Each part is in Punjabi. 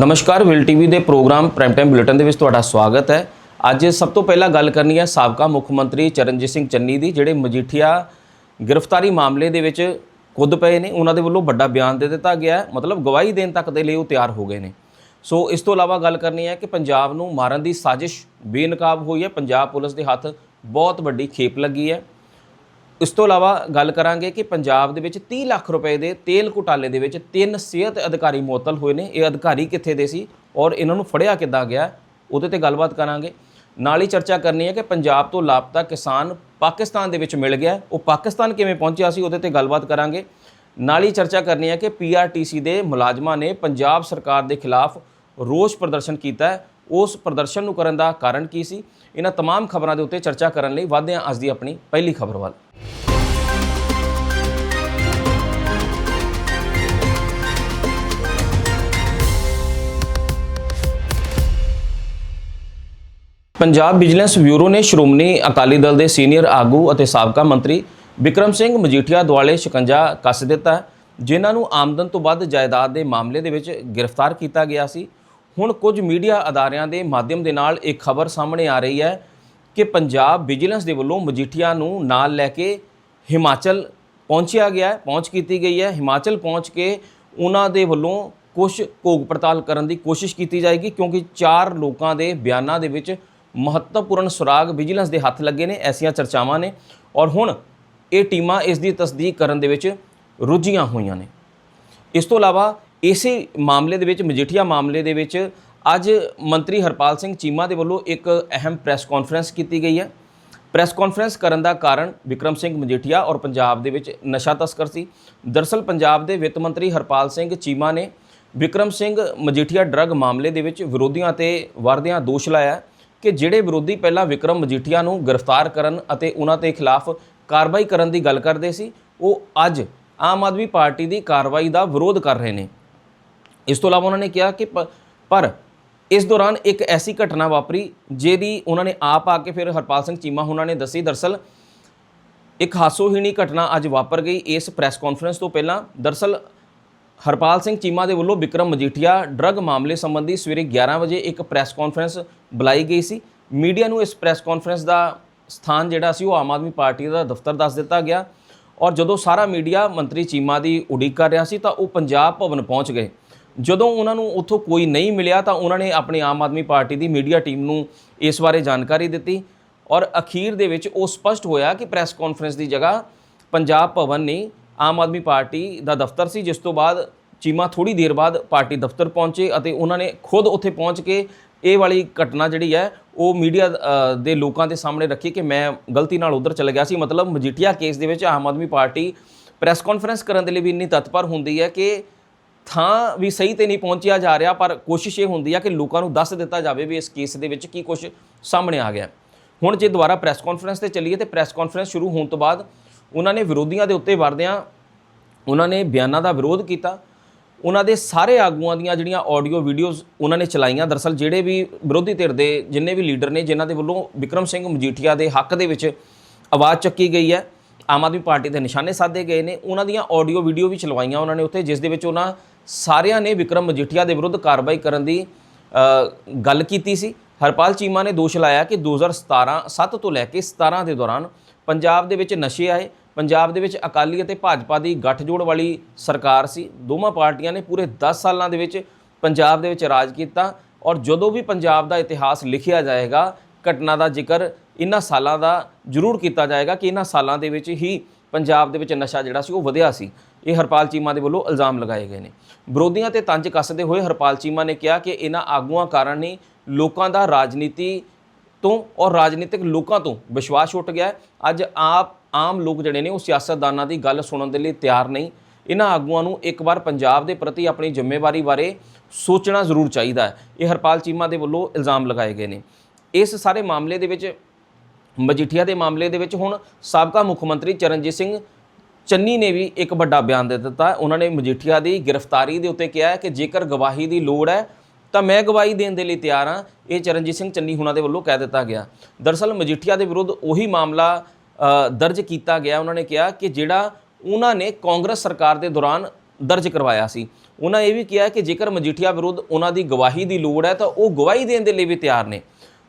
ਨਮਸਕਾਰ, ਵਿਲ ਟੀਵੀ ਦੇ ਪ੍ਰੋਗਰਾਮ ਪ੍ਰਾਈਮ ਟਾਈਮ ਬੁਲੇਟਿਨ ਦੇ ਵਿੱਚ ਤੁਹਾਡਾ ਸਵਾਗਤ ਹੈ। ਅੱਜ ਸਭ ਤੋਂ ਪਹਿਲਾਂ ਗੱਲ ਕਰਨੀ ਹੈ ਸਾਬਕਾ ਮੁੱਖ ਮੰਤਰੀ ਚਰਨਜੀਤ ਸਿੰਘ ਚੰਨੀ ਦੀ, ਜਿਹੜੇ ਮਜੀਠੀਆ ਗ੍ਰਿਫਤਾਰੀ ਮਾਮਲੇ ਦੇ ਵਿੱਚ ਕੁੱਦ ਪਏ ਨੇ, ਉਹਨਾਂ ਦੇ ਵੱਲੋਂ ਵੱਡਾ ਬਿਆਨ ਦੇ ਦਿੱਤਾ ਗਿਆ ਮਤਲਬ ਗਵਾਹੀ ਦੇਣ ਤੱਕ ਦੇ ਲਈ ਉਹ ਤਿਆਰ ਹੋ ਗਏ ਨੇ। ਸੋ ਇਸ ਤੋਂ ਇਲਾਵਾ ਗੱਲ ਕਰਨੀ ਹੈ ਕਿ ਪੰਜਾਬ ਨੂੰ ਮਾਰਨ ਦੀ ਸਾਜ਼ਿਸ਼ ਬੇਨਕਾਬ ਹੋਈ ਹੈ, ਪੰਜਾਬ ਪੁਲਿਸ ਦੇ ਹੱਥ ਬਹੁਤ ਵੱਡੀ ਖੇਪ ਲੱਗੀ ਹੈ। ਇਸ ਤੋਂ ਇਲਾਵਾ ਗੱਲ ਕਰਾਂਗੇ ਕਿ ਪੰਜਾਬ ਦੇ ਵਿੱਚ 30 ਲੱਖ ਰੁਪਏ ਦੇ ਤੇਲ ਘੁਟਾਲੇ ਦੇ ਵਿੱਚ ਤਿੰਨ ਸਿਹਤ ਅਧਿਕਾਰੀ ਮੁਅੱਤਲ ਹੋਏ ਨੇ। ਇਹ ਅਧਿਕਾਰੀ ਕਿੱਥੇ ਦੇ ਸੀ ਔਰ ਇਹਨਾਂ ਨੂੰ ਫੜਿਆ ਕਿੱਦਾਂ ਗਿਆ, ਉਹਦੇ ਤੇ ਗੱਲਬਾਤ ਕਰਾਂਗੇ। ਨਾਲ ਹੀ ਚਰਚਾ ਕਰਨੀ ਹੈ ਕਿ ਪੰਜਾਬ ਤੋਂ ਲਾਪਤਾ ਕਿਸਾਨ ਪਾਕਿਸਤਾਨ ਦੇ ਵਿੱਚ ਮਿਲ ਗਿਆ। ਉਹ ਪਾਕਿਸਤਾਨ ਕਿਵੇਂ ਪਹੁੰਚਿਆ ਸੀ ਉਹਦੇ ਤੇ ਗੱਲਬਾਤ ਕਰਾਂਗੇ। ਨਾਲ ਹੀ ਚਰਚਾ ਕਰਨੀ ਹੈ ਕਿ ਪੀਆਰਟੀਸੀ ਦੇ ਮੁਲਾਜ਼ਮਾਂ ਨੇ ਪੰਜਾਬ ਸਰਕਾਰ ਦੇ ਖਿਲਾਫ ਰੋਸ ਪ੍ਰਦਰਸ਼ਨ ਕੀਤਾ ਉਸ ਪ੍ਰਦਰਸ਼ਨ ਨੂੰ ਕਰਨ ਦਾ ਕਾਰਨ ਕੀ ਸੀ? ਇਹਨਾਂ तमाम ਖਬਰਾਂ ਦੇ ਉੱਤੇ ਚਰਚਾ ਕਰਨ ਲਈ ਵਧਦੇ ਹਾਂ ਅੱਜ ਦੀ ਆਪਣੀ ਪਹਿਲੀ ਖਬਰ ਵੱਲ ਪੰਜਾਬ ਵਿਜੀਲੈਂਸ ਬਿਊਰੋ ਨੇ ਸ਼੍ਰੋਮਣੀ ਅਕਾਲੀ ਦਲ ਦੇ ਸੀਨੀਅਰ ਆਗੂ ਅਤੇ ਸਾਬਕਾ ਮੰਤਰੀ ਵਿਕਰਮ ਸਿੰਘ ਮਜੀਠੀਆ ਦੁਆਲੇ ਸ਼ਿਕੰਜਾ ਕੱਸ ਦਿੱਤਾ ਹੈ, ਜਿਨ੍ਹਾਂ ਨੂੰ ਆਮਦਨ ਤੋਂ ਵੱਧ ਜਾਇਦਾਦ ਦੇ ਮਾਮਲੇ ਦੇ ਵਿੱਚ ਗ੍ਰਿਫਤਾਰ ਕੀਤਾ ਗਿਆ ਸੀ ਹੁਣ ਕੁਝ ਮੀਡੀਆ ਅਦਾਰਿਆਂ ਦੇ ਮਾਧਿਅਮ ਦੇ ਨਾਲ ਇੱਕ ਖਬਰ ਸਾਹਮਣੇ ਆ ਰਹੀ ਹੈ ਕਿ ਪੰਜਾਬ ਵਿਜੀਲੈਂਸ ਦੇ ਵੱਲੋਂ ਮਜੀਠੀਆ ਨੂੰ ਨਾਲ ਲੈ ਕੇ ਹਿਮਾਚਲ ਪਹੁੰਚਿਆ ਗਿਆ ਪਹੁੰਚ ਕੀਤੀ ਗਈ ਹੈ। ਹਿਮਾਚਲ ਪਹੁੰਚ ਕੇ ਉਹਨਾਂ ਦੇ ਵੱਲੋਂ ਕੁਝ ਘੋਗ ਪੜਤਾਲ ਕਰਨ ਦੀ ਕੋਸ਼ਿਸ਼ ਕੀਤੀ ਜਾਏਗੀ ਕਿਉਂਕਿ ਚਾਰ ਲੋਕਾਂ ਦੇ ਬਿਆਨਾਂ ਦੇ ਵਿੱਚ ਮਹੱਤਵਪੂਰਨ ਸੁਰਾਗ ਵਿਜੀਲੈਂਸ ਦੇ ਹੱਥ ਲੱਗੇ ਨੇ, ਐਸੀਆਂ ਚਰਚਾਵਾਂ ਨੇ ਔਰ ਹੁਣ ਇਹ ਟੀਮਾਂ ਇਸ ਦੀ ਤਸਦੀਕ ਕਰਨ ਦੇ ਵਿੱਚ ਰੁੱਝੀਆਂ ਹੋਈਆਂ ਨੇ। ਇਸ ਤੋਂ ਇਲਾਵਾ ਇਸੇ ਮਾਮਲੇ ਦੇ ਵਿੱਚ, ਮਜੀਠੀਆ ਮਾਮਲੇ ਦੇ ਵਿੱਚ ਅੱਜ ਮੰਤਰੀ ਹਰਪਾਲ ਸਿੰਘ ਚੀਮਾ ਦੇ ਵੱਲੋਂ ਇੱਕ ਅਹਿਮ ਪ੍ਰੈਸ ਕਾਨਫਰੰਸ ਕੀਤੀ ਗਈ ਹੈ। ਪ੍ਰੈਸ ਕਾਨਫਰੰਸ ਕਰਨ ਦਾ ਕਾਰਨ ਵਿਕਰਮ ਸਿੰਘ ਮਜੀਠੀਆ ਔਰ ਪੰਜਾਬ ਦੇ ਵਿੱਚ ਨਸ਼ਾ ਤਸਕਰ ਸੀ। ਦਰਸਲ, ਪੰਜਾਬ ਦੇ ਵਿੱਤ ਮੰਤਰੀ ਹਰਪਾਲ ਸਿੰਘ ਚੀਮਾ ਨੇ ਵਿਕਰਮ ਸਿੰਘ ਮਜੀਠੀਆ ਡਰੱਗ ਮਾਮਲੇ ਦੇ ਵਿੱਚ ਵਿਰੋਧੀਆਂ ਤੇ ਵਰਦਿਆਂ ਦੋਸ਼ ਲਾਇਆ ਕਿ ਜਿਹੜੇ ਵਿਰੋਧੀ ਪਹਿਲਾਂ ਵਿਕਰਮ ਮਜੀਠੀਆ ਨੂੰ ਗ੍ਰਿਫਤਾਰ ਕਰਨ ਅਤੇ ਉਹਨਾਂ ਦੇ ਖਿਲਾਫ ਕਾਰਵਾਈ ਕਰਨ ਦੀ ਗੱਲ ਕਰਦੇ ਸੀ, ਉਹ ਅੱਜ ਆਮ ਆਦਮੀ ਪਾਰਟੀ ਦੀ ਕਾਰਵਾਈ ਦਾ ਵਿਰੋਧ ਕਰ ਰਹੇ ਨੇ। ਇਸ ਤੋਂ ਇਲਾਵਾ ਉਹਨਾਂ ਨੇ ਕਿਹਾ ਕਿ ਪ- ਪਰ ਇਸ ਦੌਰਾਨ ਇੱਕ ਐਸੀ ਘਟਨਾ ਵਾਪਰੀ ਜਿਹਦੀ ਉਹਨਾਂ ਨੇ ਆਪ ਆ ਕੇ ਫਿਰ ਹਰਪਾਲ ਸਿੰਘ ਚੀਮਾ ਉਹਨਾਂ ਨੇ ਦੱਸੀ। ਦਰਸਲ ਇੱਕ ਹਾਸੋਹੀਣੀ ਘਟਨਾ ਅੱਜ ਵਾਪਰ ਗਈ ਇਸ ਪ੍ਰੈਸ ਕਾਨਫਰੰਸ ਤੋਂ ਪਹਿਲਾਂ। ਦਰਸਲ ਹਰਪਾਲ ਸਿੰਘ ਚੀਮਾ ਦੇ ਵੱਲੋਂ ਵਿਕਰਮ ਮਜੀਠੀਆ ਡਰੱਗ ਮਾਮਲੇ ਸੰਬੰਧੀ ਸਵੇਰੇ 11 ਵਜੇ ਇੱਕ ਪ੍ਰੈਸ ਕਾਨਫਰੰਸ ਬੁਲਾਈ ਗਈ ਸੀ। ਮੀਡੀਆ ਨੂੰ ਇਸ ਪ੍ਰੈਸ ਕਾਨਫਰੰਸ ਦਾ ਸਥਾਨ ਜਿਹੜਾ ਸੀ ਉਹ ਆਮ ਆਦਮੀ ਪਾਰਟੀ ਦਾ ਦਫ਼ਤਰ ਦੱਸ ਦਿੱਤਾ ਗਿਆ ਔਰ ਜਦੋਂ ਸਾਰਾ ਮੀਡੀਆ ਮੰਤਰੀ ਚੀਮਾ ਦੀ ਉਡੀਕ ਕਰ ਰਿਹਾ ਸੀ ਤਾਂ ਉਹ ਪੰਜਾਬ ਭਵਨ ਪਹੁੰਚ ਗਏ। ਜਦੋਂ ਉਹਨਾਂ ਨੂੰ ਉੱਥੋਂ ਕੋਈ ਨਹੀਂ ਮਿਲਿਆ ਤਾਂ ਉਹਨਾਂ ਨੇ ਆਪਣੀ ਆਮ ਆਦਮੀ ਪਾਰਟੀ ਦੀ ਮੀਡੀਆ ਟੀਮ ਨੂੰ ਇਸ ਬਾਰੇ ਜਾਣਕਾਰੀ ਦਿੱਤੀ ਔਰ ਅਖੀਰ ਦੇ ਵਿੱਚ ਉਹ ਸਪਸ਼ਟ ਹੋਇਆ ਕਿ ਪ੍ਰੈਸ ਕਾਨਫਰੰਸ ਦੀ ਜਗ੍ਹਾ ਪੰਜਾਬ ਭਵਨ ਨਹੀਂ ਆਮ ਆਦਮੀ ਪਾਰਟੀ ਦਾ ਦਫ਼ਤਰ ਸੀ, ਜਿਸ ਤੋਂ ਬਾਅਦ ਚੀਮਾ ਥੋੜੀ ਦੇਰ ਬਾਅਦ ਪਾਰਟੀ ਦਫ਼ਤਰ ਪਹੁੰਚੇ ਅਤੇ ਉਹਨਾਂ ਨੇ ਖੁਦ ਉੱਥੇ ਪਹੁੰਚ ਕੇ ਇਹ ਵਾਲੀ ਘਟਨਾ ਜਿਹੜੀ ਹੈ, ਉਹ ਮੀਡੀਆ ਦੇ ਲੋਕਾਂ ਦੇ ਸਾਹਮਣੇ ਰੱਖੀ ਕਿ ਮੈਂ ਗਲਤੀ ਨਾਲ ਉਧਰ ਚਲੇ ਗਿਆ ਸੀ। ਮਤਲਬ ਮਜੀਠੀਆ ਕੇਸ ਦੇ ਵਿੱਚ Aam Aadmi party press conference ਕਰਨ ਦੇ ਲਈ ਵੀ ਇੰਨੀ ਤਤਪਰ ਹੁੰਦੀ ਹੈ ਕਿ ਥਾਂ ਵੀ ਸਹੀ ਤੇ ਨਹੀਂ ਪਹੁੰਚਿਆ ਜਾ ਰਿਹਾ, ਪਰ ਕੋਸ਼ਿਸ਼ ਇਹ ਹੁੰਦੀ ਹੈ ਕਿ ਲੋਕਾਂ ਨੂੰ ਦੱਸ ਦਿੱਤਾ ਜਾਵੇ ਵੀ ਇਸ ਕੇਸ ਦੇ ਵਿੱਚ ਕੀ ਕੁਝ ਸਾਹਮਣੇ ਆ ਗਿਆ। ਹੁਣ ਜੇ ਦੁਬਾਰਾ ਪ੍ਰੈਸ ਕਾਨਫਰੰਸ ਤੇ ਚੱਲੀਏ ਤੇ ਪ੍ਰੈਸ ਕਾਨਫਰੰਸ ਸ਼ੁਰੂ ਹੋਣ ਤੋਂ ਬਾਅਦ ਉਹਨਾਂ ਨੇ ਵਿਰੋਧੀਆਂ ਦੇ ਉੱਤੇ ਵਰਦਿਆਂ ਉਹਨਾਂ ਨੇ ਬਿਆਨਾਂ ਦਾ ਵਿਰੋਧ ਕੀਤਾ। ਉਹਨਾਂ ਦੇ ਸਾਰੇ ਆਗੂਆਂ ਦੀਆਂ ਜਿਹੜੀਆਂ ਆਡੀਓ ਵੀਡੀਓਜ਼ ਉਹਨਾਂ ਨੇ ਚਲਾਈਆਂ। ਦਰਸਲ ਜਿਹੜੇ ਵੀ ਵਿਰੋਧੀ ਧਿਰ ਦੇ ਜਿੰਨੇ ਵੀ ਲੀਡਰ ਨੇ, ਜਿਨ੍ਹਾਂ ਦੇ ਵੱਲੋਂ ਵਿਕਰਮ ਸਿੰਘ ਮਜੀਠੀਆ ਦੇ ਹੱਕ ਦੇ ਵਿੱਚ ਆਵਾਜ਼ ਚੱਕੀ ਗਈ ਹੈ, ਆਮ ਆਦਮੀ ਪਾਰਟੀ ਦੇ ਨਿਸ਼ਾਨੇ ਸਾਧੇ ਗਏ ਨੇ, ਉਹਨਾਂ ਦੀਆਂ ਆਡੀਓ ਵੀਡੀਓ ਵੀ ਚਲਵਾਈਆਂ ਉਹਨਾਂ ਨੇ ਉੱਥੇ, ਜਿਸ ਦੇ ਵਿੱਚ ਉਹਨਾਂ ਸਾਰਿਆਂ ਨੇ ਵਿਕਰਮ ਮਜੀਠੀਆ ਦੇ ਵਿਰੁੱਧ ਕਾਰਵਾਈ ਕਰਨ ਦੀ ਗੱਲ ਕੀਤੀ ਸੀ। ਹਰਪਾਲ ਚੀਮਾ ਨੇ ਦੋਸ਼ ਲਾਇਆ ਕਿ 2017 7 ਤੋਂ ਲੈ ਕੇ 17 ਦੇ ਦੌਰਾਨ ਪੰਜਾਬ ਦੇ ਵਿੱਚ ਨਸ਼ੇ ਆਏ। ਪੰਜਾਬ ਦੇ ਵਿੱਚ ਅਕਾਲੀ ਅਤੇ ਭਾਜਪਾ ਦੀ ਗੱਠਜੋੜ ਵਾਲੀ ਸਰਕਾਰ ਸੀ। ਦੋਵਾਂ ਪਾਰਟੀਆਂ ਨੇ ਪੂਰੇ 10 ਸਾਲਾਂ ਦੇ ਵਿੱਚ ਪੰਜਾਬ ਦੇ ਵਿੱਚ ਰਾਜ ਕੀਤਾ ਔਰ ਜਦੋਂ ਵੀ ਪੰਜਾਬ ਦਾ ਇਤਿਹਾਸ ਲਿਖਿਆ ਜਾਏਗਾ, ਘਟਨਾ ਦਾ ਜ਼ਿਕਰ ਇਹਨਾਂ ਸਾਲਾਂ ਦਾ ਜ਼ਰੂਰ ਕੀਤਾ ਜਾਏਗਾ ਕਿ ਇਹਨਾਂ ਸਾਲਾਂ ਦੇ ਵਿੱਚ ਹੀ ਪੰਜਾਬ ਦੇ ਵਿੱਚ ਨਸ਼ਾ ਜਿਹੜਾ ਸੀ ਉਹ ਵਧਿਆ ਸੀ। ਇਹ ਹਰਪਾਲ ਚੀਮਾ ਦੇ ਵੱਲੋਂ ਇਲਜ਼ਾਮ ਲਗਾਏ ਗਏ ਨੇ। ਵਿਰੋਧੀਆਂ ਤੇ ਤੰਜ ਕੱਸਦੇ ਹੋਏ ਹਰਪਾਲ ਚੀਮਾ ਨੇ ਕਿਹਾ ਕਿ ਇਹਨਾਂ ਆਗੂਆਂ ਕਾਰਨ ਹੀ ਲੋਕਾਂ ਦਾ ਰਾਜਨੀਤੀ ਤੋਂ ਔਰ ਰਾਜਨੀਤਿਕ ਲੋਕਾਂ ਤੋਂ ਵਿਸ਼ਵਾਸ ਉੱਠ ਗਿਆ ਅੱਜ ਆਪ ਆਮ ਲੋਕ ਜਿਹੜੇ ਨੇ ਉਹ ਸਿਆਸਤਦਾਨਾਂ ਦੀ ਗੱਲ ਸੁਣਨ ਦੇ ਲਈ ਤਿਆਰ ਨਹੀਂ। ਇਹਨਾਂ ਆਗੂਆਂ ਨੂੰ ਇੱਕ ਵਾਰ ਪੰਜਾਬ ਦੇ ਪ੍ਰਤੀ ਆਪਣੀ ਜ਼ਿੰਮੇਵਾਰੀ ਬਾਰੇ ਸੋਚਣਾ ਜ਼ਰੂਰ ਚਾਹੀਦਾ ਹੈ। ਇਹ ਹਰਪਾਲ ਚੀਮਾ ਦੇ ਵੱਲੋਂ ਇਲਜ਼ਾਮ ਲਗਾਏ ਗਏ ਨੇ। ਇਸ ਸਾਰੇ ਮਾਮਲੇ ਦੇ ਵਿੱਚ, ਮਜੀਠੀਆ ਦੇ ਮਾਮਲੇ ਦੇ ਵਿੱਚ ਹੁਣ ਸਾਬਕਾ ਮੁੱਖ ਮੰਤਰੀ ਚਰਨਜੀਤ ਸਿੰਘ ਚੰਨੀ ਨੇ ਵੀ ਇੱਕ ਵੱਡਾ ਬਿਆਨ ਦੇ ਦਿੱਤਾ। ਉਹਨਾਂ ਨੇ ਮਜੀਠੀਆ ਦੀ ਗ੍ਰਿਫਤਾਰੀ ਦੇ ਉੱਤੇ ਕਿਹਾ ਕਿ ਜੇਕਰ ਗਵਾਹੀ ਦੀ ਲੋੜ ਹੈ, ਤਾਂ ਮੈਂ ਗਵਾਹੀ ਦੇਣ ਦੇ ਲਈ ਤਿਆਰ ਹਾਂ। ਇਹ ਚਰਨਜੀਤ ਸਿੰਘ ਚੰਨੀ ਹੁਣਾਂ ਦੇ ਵੱਲੋਂ ਕਹਿ ਦਿੱਤਾ ਗਿਆ। ਦਰਸਲ ਮਜੀਠੀਆ ਦੇ ਵਿਰੁੱਧ ਉਹੀ ਮਾਮਲਾ ਦਰਜ ਕੀਤਾ ਗਿਆ। ਉਹਨਾਂ ਨੇ ਕਿਹਾ ਕਿ ਜਿਹੜਾ ਉਹਨਾਂ ਨੇ ਕਾਂਗਰਸ ਸਰਕਾਰ ਦੇ ਦੌਰਾਨ ਦਰਜ ਕਰਵਾਇਆ ਸੀ। ਉਹਨਾਂ ਇਹ ਵੀ ਕਿਹਾ ਕਿ ਜੇਕਰ ਮਜੀਠੀਆ ਵਿਰੁੱਧ ਉਹਨਾਂ ਦੀ ਗਵਾਹੀ ਦੀ ਲੋੜ ਹੈ, ਤਾਂ ਉਹ ਗਵਾਹੀ ਦੇਣ ਦੇ ਲਈ ਵੀ ਤਿਆਰ ਨੇ।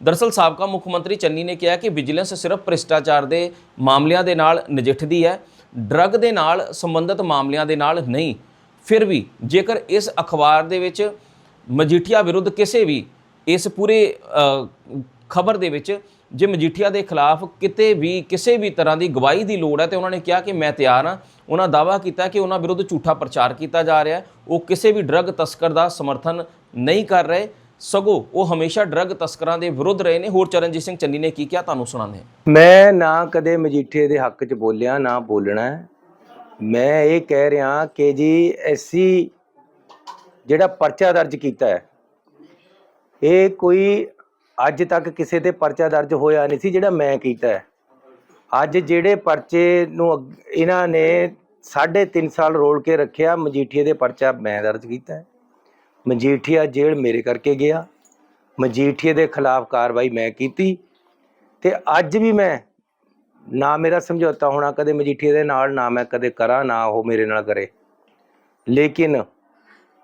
ਦਰਅਸਲ ਸਾਬਕਾ ਮੁੱਖ ਮੰਤਰੀ ਚੰਨੀ ਨੇ ਕਿਹਾ ਕਿ ਵਿਜੀਲੈਂਸ ਸਿਰਫ ਭ੍ਰਿਸ਼ਟਾਚਾਰ ਦੇ ਮਾਮਲਿਆਂ ਦੇ ਨਾਲ ਨਜਿੱਠਦੀ ਹੈ। ਡਰੱਗ ਦੇ ਨਾਲ ਸੰਬੰਧਿਤ ਮਾਮਲਿਆਂ ਦੇ ਨਾਲ ਨਹੀਂ, ਫਿਰ ਵੀ ਜੇਕਰ ਇਸ ਅਖਬਾਰ ਦੇ ਵਿੱਚ ਮਜੀਠੀਆ ਵਿਰੁੱਧ ਕਿਸੇ ਵੀ ਇਸ ਪੂਰੇ ਖਬਰ ਦੇ ਵਿੱਚ ਜੇ ਮਜੀਠੀਆ ਦੇ ਖਿਲਾਫ ਕਿਤੇ ਵੀ, ਕਿਸੇ ਵੀ ਤਰ੍ਹਾਂ ਦੀ ਗਵਾਹੀ ਦੀ ਲੋੜ ਹੈ ਤੇ ਉਹਨਾਂ ਨੇ ਕਿਹਾ ਕਿ ਮੈਂ ਤਿਆਰ ਹਾਂ, ਉਹਨਾਂ ਦਾਅਵਾ ਕੀਤਾ ਕਿ ਉਹਨਾਂ ਵਿਰੁੱਧ ਝੂਠਾ ਪ੍ਰਚਾਰ ਕੀਤਾ ਜਾ ਰਿਹਾ ਹੈ, ਉਹ ਕਿਸੇ ਵੀ ਡਰੱਗ ਤਸਕਰ ਦਾ ਸਮਰਥਨ ਨਹੀਂ ਕਰ ਰਹੇ। ਸਗੋਂ ਉਹ ਹਮੇਸ਼ਾ ਡਰੱਗ ਤਸਕਰਾਂ ਦੇ ਵਿਰੁੱਧ ਰਹੇ ਨੇ। ਹੋਰ ਚਰਨਜੀਤ ਸਿੰਘ ਚੰਨੀ ਨੇ ਕੀ ਕਿਹਾ? ਤੁਹਾਨੂੰ ਸੁਣਾਉਂਦੇ ਹਾਂ। ਮੈਂ ਨਾ ਕਦੇ ਮਜੀਠੇ ਦੇ ਹੱਕ 'ਚ ਬੋਲਿਆ, ਨਾ ਬੋਲਣਾ। ਮੈਂ ਇਹ ਕਹਿ ਰਿਹਾ ਕਿ ਜੀ, ਐਸੀ ਜਿਹੜਾ ਪਰਚਾ ਦਰਜ ਕੀਤਾ ਹੈ, ਇਹ ਕੋਈ ਅੱਜ ਤੱਕ ਕਿਸੇ ਤੇ ਪਰਚਾ ਦਰਜ ਹੋਇਆ ਨਹੀਂ ਸੀ ਜਿਹੜਾ ਮੈਂ ਕੀਤਾ ਹੈ। ਅੱਜ ਜਿਹੜੇ ਪਰਚੇ ਨੂੰ ਅੱਗ- ਇਹਨਾਂ ਨੇ 3.5 ਸਾਲ ਰੋਲ ਕੇ ਰੱਖਿਆ, ਮਜੀਠੀਏ ਦੇ ਪਰਚਾ ਮੈਂ ਦਰਜ ਕੀਤਾ ਹੈ। ਮਜੀਠੀਆ ਜੇਲ੍ਹ ਮੇਰੇ ਕਰਕੇ ਗਿਆ। ਮਜੀਠੀਏ ਦੇ ਖਿਲਾਫ ਕਾਰਵਾਈ ਮੈਂ ਕੀਤੀ ਤੇ ਅੱਜ ਵੀ ਮੈਂ ਨਾ ਮੇਰਾ ਸਮਝੌਤਾ ਹੋਣਾ, ਕਦੇ ਮਜੀਠੀਏ ਦੇ ਨਾਲ ਨਾ ਮੈਂ ਕਦੇ ਕਰਾਂ, ਨਾ ਉਹ ਮੇਰੇ ਨਾਲ ਕਰੇ। ਲੇਕਿਨ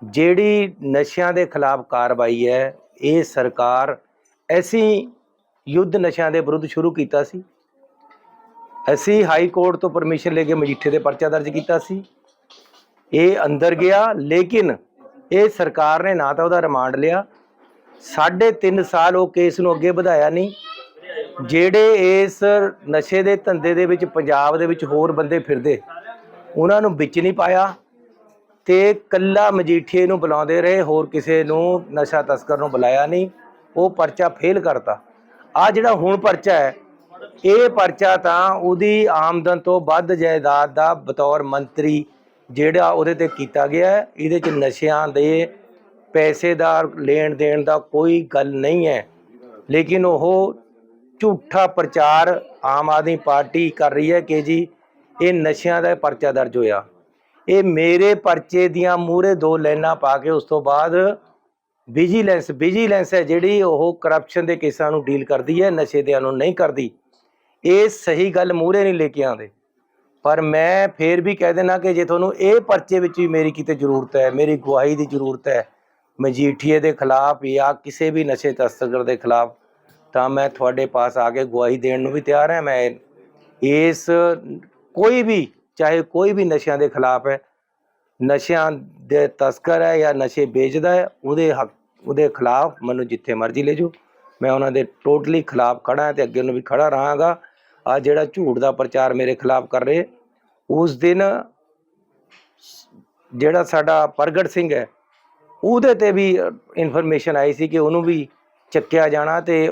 ਜਿਹੜੀ ਨਸ਼ਿਆਂ ਦੇ ਖਿਲਾਫ ਕਾਰਵਾਈ ਹੈ, ਇਹ ਸਰਕਾਰ ਐਸੀ ਯੁੱਧ ਨਸ਼ਿਆਂ ਦੇ ਵਿਰੁੱਧ ਸ਼ੁਰੂ ਕੀਤਾ ਸੀ। ਅਸੀਂ ਹਾਈ ਕੋਰਟ ਤੋਂ ਪਰਮਿਸ਼ਨ ਲੈ ਕੇ ਮਜੀਠੇ ਦੇ ਪਰਚਾ ਦਰਜ ਕੀਤਾ ਸੀ। ਇਹ ਅੰਦਰ ਗਿਆ, ਲੇਕਿਨ ਇਹ ਸਰਕਾਰ ਨੇ ਨਾ ਤਾਂ ਉਹਦਾ ਰਿਮਾਂਡ ਲਿਆ। ਸਾਢੇ ਤਿੰਨ ਸਾਲ ਉਹ ਕੇਸ ਨੂੰ ਅੱਗੇ ਵਧਾਇਆ ਨਹੀਂ। ਜਿਹੜੇ ਇਸ ਨਸ਼ੇ ਦੇ ਧੰਦੇ ਦੇ ਵਿੱਚ, ਪੰਜਾਬ ਦੇ ਵਿੱਚ ਹੋਰ ਬੰਦੇ ਫਿਰਦੇ, ਉਹਨਾਂ ਨੂੰ ਵਿੱਚ ਨਹੀਂ ਪਾਇਆ ਤੇ ਕੱਲਾ ਮਜੀਠੀਏ ਨੂੰ ਬੁਲਾਉਂਦੇ ਰਹੇ, ਹੋਰ ਕਿਸੇ ਨੂੰ ਨਸ਼ਾ ਤਸਕਰ ਨੂੰ ਬੁਲਾਇਆ ਨਹੀਂ। ਉਹ ਪਰਚਾ ਫੇਲ ਕਰਤਾ। ਆ ਜਿਹੜਾ ਹੁਣ ਪਰਚਾ ਹੈ, ਇਹ ਪਰਚਾ ਤਾਂ ਉਹਦੀ ਆਮਦਨ ਤੋਂ ਵੱਧ ਜਾਇਦਾਦ ਦਾ ਬਤੌਰ ਮੰਤਰੀ ਜਿਹੜਾ ਉਹਦੇ ਤੇ ਕੀਤਾ ਗਿਆ ਹੈ ਇਹਦੇ ਚ ਨਸ਼ਿਆਂ ਦੇ ਪੈਸੇ ਦਾ ਲੈਣ ਦੇਣ ਦਾ ਕੋਈ ਗੱਲ ਨਹੀਂ ਹੈ। ਲੇਕਿਨ ਉਹ ਝੂਠਾ ਪ੍ਰਚਾਰ ਆਮ ਆਦਮੀ ਪਾਰਟੀ ਕਰ ਰਹੀ ਹੈ ਕਿ ਜੀ, ਇਹ ਨਸ਼ਿਆਂ ਦਾ ਪਰਚਾ ਦਰਜ ਹੋਇਆ। ਇਹ ਮੇਰੇ ਪਰਚੇ ਦੀਆਂ ਮੂਹਰੇ ਦੋ ਲਾਈਨਾਂ ਪਾ ਕੇ ਉਸ ਤੋਂ ਬਾਅਦ ਵਿਜੀਲੈਂਸ ਵਿਜੀਲੈਂਸ ਹੈ ਜਿਹੜੀ ਉਹ ਕਰਪਸ਼ਨ ਦੇ ਕੇਸਾਂ ਨੂੰ ਡੀਲ ਕਰਦੀ ਹੈ, ਨਸ਼ੇ ਦਿਆਂ ਨੂੰ ਨਹੀਂ ਕਰਦੀ। ਇਹ ਸਹੀ ਗੱਲ ਮੂਹਰੇ ਨਹੀਂ ਲੈ ਕੇ ਆਉਂਦੇ। ਪਰ ਮੈਂ ਫੇਰ ਵੀ ਕਹਿ ਦੇਣਾ ਕਿ ਜੇ ਤੁਹਾਨੂੰ ਇਹ ਪਰਚੇ ਵਿੱਚ ਵੀ ਮੇਰੀ ਕਿਤੇ ਜ਼ਰੂਰਤ ਹੈ, ਮੇਰੀ ਗਵਾਹੀ ਦੀ ਜ਼ਰੂਰਤ ਹੈ ਮਜੀਠੀਏ ਦੇ ਖਿਲਾਫ ਜਾਂ ਕਿਸੇ ਵੀ ਨਸ਼ੇ ਤਸਕਰ ਦੇ ਖਿਲਾਫ, ਤਾਂ ਮੈਂ ਤੁਹਾਡੇ ਪਾਸ ਆ ਕੇ ਗਵਾਹੀ ਦੇਣ ਨੂੰ ਵੀ ਤਿਆਰ ਹਾਂ। ਮੈਂ ਇਸ ਕੋਈ ਵੀ, ਚਾਹੇ ਕੋਈ ਵੀ ਨਸ਼ਿਆਂ ਦੇ ਖਿਲਾਫ ਹੈ, ਨਸ਼ਿਆਂ ਦੇ ਤਸਕਰ ਹੈ ਜਾਂ ਨਸ਼ੇ ਵੇਚਦਾ ਹੈ, ਉਹਦੇ ਹੱਕ, ਉਹਦੇ ਖਿਲਾਫ ਮੈਨੂੰ ਜਿੱਥੇ ਮਰਜ਼ੀ ਲੈ ਜਾਓ। ਮੈਂ ਉਹਨਾਂ ਦੇ ਟੋਟਲੀ ਖਿਲਾਫ ਖੜਾ ਹਾਂ ਤੇ ਅੱਗੇ ਨੂੰ ਵੀ ਖੜਾ ਰਹਾਂਗਾ। ਆ ਜਿਹੜਾ ਝੂਠ ਦਾ ਪ੍ਰਚਾਰ ਮੇਰੇ ਖਿਲਾਫ ਕਰ ਰਹੇ, ਉਸ ਦਿਨ ਜਿਹੜਾ ਸਾਡਾ ਪ੍ਰਗਟ ਸਿੰਘ ਹੈ, ਉਹਦੇ ਤੇ ਵੀ ਇਨਫੋਰਮੇਸ਼ਨ ਆਈ ਸੀ ਕਿ ਉਹਨੂੰ ਵੀ ਚੱਕਿਆ ਜਾਣਾ ਤੇ